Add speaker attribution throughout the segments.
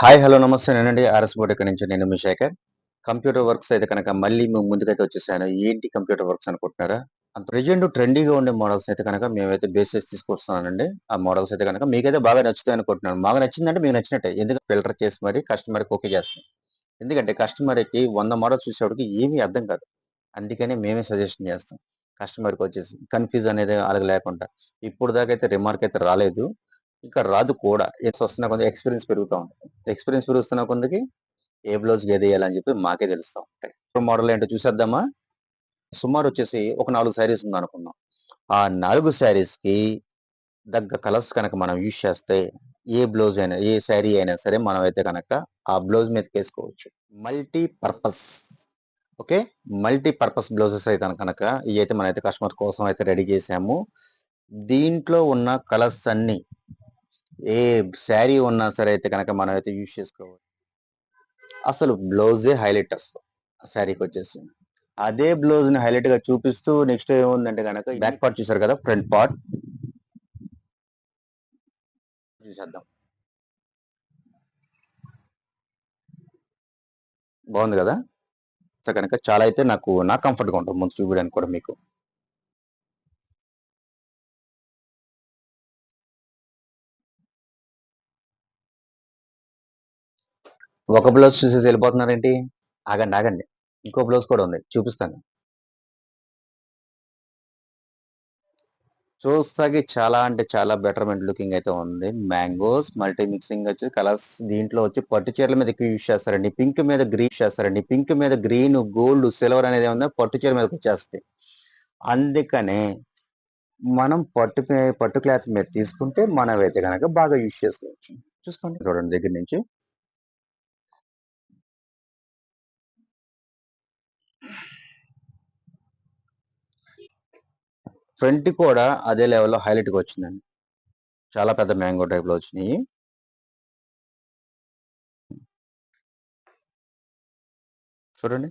Speaker 1: Hi hello నమస్తే. నేనండి RS బోటెక్ నుంచి నేను మీ శేఖర్. కంప్యూటర్ వర్క్స్ అయితే కనుక మళ్ళీ మేము ముందుకైతే వచ్చేసాను. ఏంటి కంప్యూటర్ వర్క్స్ అనుకుంటున్నారా? అంత ప్రజెంట్ ట్రెండీగా ఉండే మోడల్స్ అయితే కనుక మేమైతే బేసెస్ తీసుకొస్తున్నానండి. ఆ మోడల్స్ అయితే కనుక మీకైతే బాగా నచ్చుతాయి అనుకుంటున్నాను. బాగా నచ్చిందంటే మీకు నచ్చినట్టే. ఎందుకంటే ఫిల్టర్ చేసి మరి కస్టమర్కి ఓకే చేస్తాం. ఎందుకంటే కస్టమర్కి వంద మోడల్స్ చూసేవాడికి ఏమీ అర్థం కాదు. అందుకనే మేమే సజెషన్ చేస్తాం. కస్టమర్కి వచ్చేసి కన్ఫ్యూజ్ అనేది అలాగే లేకుండా. ఇప్పుడు దాకా అయితే రిమార్క్ అయితే రాలేదు. ఇంకా రాదు కూడా. ఎస్ వస్తున్న కొంత ఎక్స్పీరియన్స్ పెరుగుతూ ఉంటుంది. ఎక్స్పీరియన్స్ పెరుగుతున్న కొందకి ఏ బ్లౌజ్ ఏది చెప్పి మాకే తెలుస్తూ ఉంటాయి ఇప్పుడు మోడల్ ఏంటో చూసేద్దామా? సుమారు వచ్చేసి ఒక నాలుగు శారీస్ ఉంది అనుకుందాం ఆ నాలుగు శారీస్కి దగ్గ కలర్స్ కనుక మనం యూజ్ చేస్తే ఏ బ్లౌజ్ అయినా ఏ శారీ అయినా సరే మనం అయితే కనుక ఆ బ్లౌజ్ మీద వేసుకోవచ్చు. Multi purpose okay multi purpose blouses అయితే కనుక ఇవి అయితే మనం అయితే కస్టమర్ కోసం అయితే రెడీ చేసాము. దీంట్లో ఉన్న కలర్స్ అన్ని ఏ శారీ ఉన్నా సరే అయితే కనుక మనం అయితే యూజ్ చేసుకోవచ్చు. అసలు బ్లౌజే హైలైట్ వస్తుంది శారీకి వచ్చేసి. అదే బ్లౌజ్ని హైలైట్గా చూపిస్తూ నెక్స్ట్ ఏముందంటే కనుక బ్యాక్ పార్ట్ చూసారు కదా ఫ్రంట్ పార్ట్? చూసేద్దాం. బాగుంది కదా? సో కనుక చాలా అయితే నాకు నా కంఫర్ట్గా ఉంటుంది ముందు చూపించడానికి కూడా మీకు. ఒక బ్లౌజ్ చూసేసి వెళ్ళిపోతున్నారేంటి? ఆగండి ఆగండి. ఇంకో బ్లౌజ్ కూడా ఉంది చూపిస్తాను. చూస్తాకి చాలా అంటే చాలా బెటర్మెంట్ లుకింగ్ అయితే ఉంది. మ్యాంగోస్ మల్టీ మిక్సింగ్ వచ్చి కలర్స్ దీంట్లో వచ్చి పట్టు చీరల మీద యూజ్ చేస్తారండి. పింక్ మీద గ్రీన్ చేస్తారండి. పింక్ మీద గ్రీన్ గోల్డ్ సిల్వర్ అనేది ఏమన్నా పట్టు చీర మీదకి వచ్చేస్తాయి. అందుకనే మనం పట్టు పట్టు క్లాత్ మీద తీసుకుంటే మనం అయితే కనుక బాగా యూజ్ చేసుకోవచ్చు. చూసుకోండి. చూడండి దగ్గర నుంచి. ఫ్రంట్ కూడా అదే లెవెల్లో హైలైట్గా వచ్చిందండి. చాలా పెద్ద మ్యాంగో టైప్లో వచ్చినాయి. చూడండి.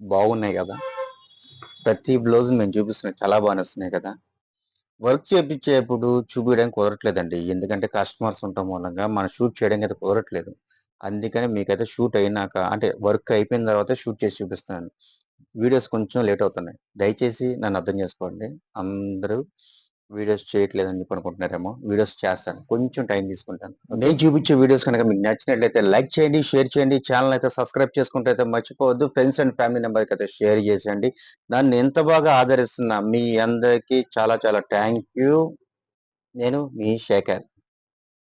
Speaker 1: బాగున్నాయి కదా. ప్రతి బ్లౌజ్ మేము చూపిస్తున్నాం. చాలా బాగా వస్తున్నాయి కదా. వర్క్ చేపించేప్పుడు చూపించడానికి కుదరట్లేదండి. ఎందుకంటే కస్టమర్స్ ఉండటం మూలంగా మనం షూట్ చేయడానికి అయితే కుదరట్లేదు. అందుకని మీకైతే షూట్ అయినాక అంటే వర్క్ అయిపోయిన తర్వాత షూట్ చేసి చూపిస్తున్నాను. వీడియోస్ కొంచెం లేట్ అవుతున్నాయి. దయచేసి నన్ను అర్థం చేసుకోండి. అందరూ వీడియోస్ చేయట్లేదని చెప్పి అనుకుంటున్నారేమో. వీడియోస్ చేస్తాను. కొంచెం టైం తీసుకుంటాను. నేను చూపించే వీడియోస్ కనుక మీకు నచ్చినట్లయితే లైక్ చేయండి షేర్ చేయండి. ఛానల్ అయితే సబ్స్క్రైబ్ చేసుకుంటే అయితే మర్చిపోవద్దు. ఫ్రెండ్స్ అండ్ ఫ్యామిలీ నెంబర్కి అయితే షేర్ చేసేయండి. నన్ను ఎంత బాగా ఆదరిస్తున్నా మీ అందరికీ చాలా చాలా థ్యాంక్ యూ. నేను మీ శేఖర్.